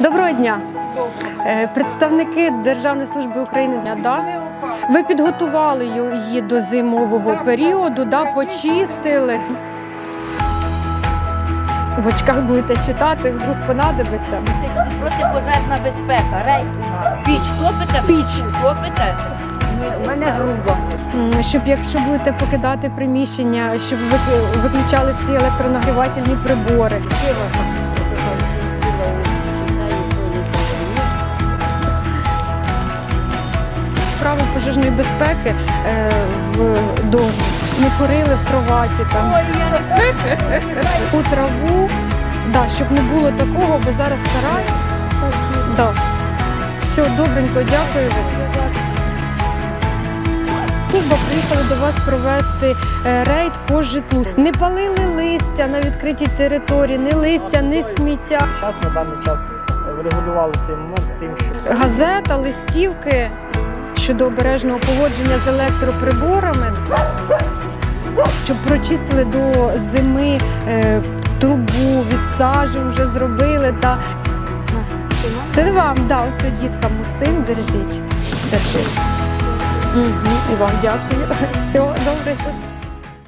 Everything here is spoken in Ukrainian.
Доброго дня. Е, Представники Державної служби України да? ви підготували її до зимового періоду, да? почистили. В очках будете читати, вдруг понадобиться. Протипожежна безпека, рейд у нас. Піч топите? Піч. Топите? У мене грубо. Щоб якщо будете покидати приміщення, щоб ви- виключали всі електронагрівательні прибори. Пожежної безпеки е, в домі. Не курили в кроваті там. У траву. Да, щоб не було такого, бо зараз карай. Да. Все, добренько, дякую. Куба приїхали до вас провести е, рейд по житлу. Не палили листя на відкритій території, ні листя, ні сміття. Час на даний час врегулювали цей момент тим, що Газета, листівки щодо обережного поводження з електроприборами, щоб прочистили до зими е, трубу, від сажі вже зробили. Та... Це вам, да, ось діткам усім держіть. Держіть. Угу, і вам дякую. Все, добре.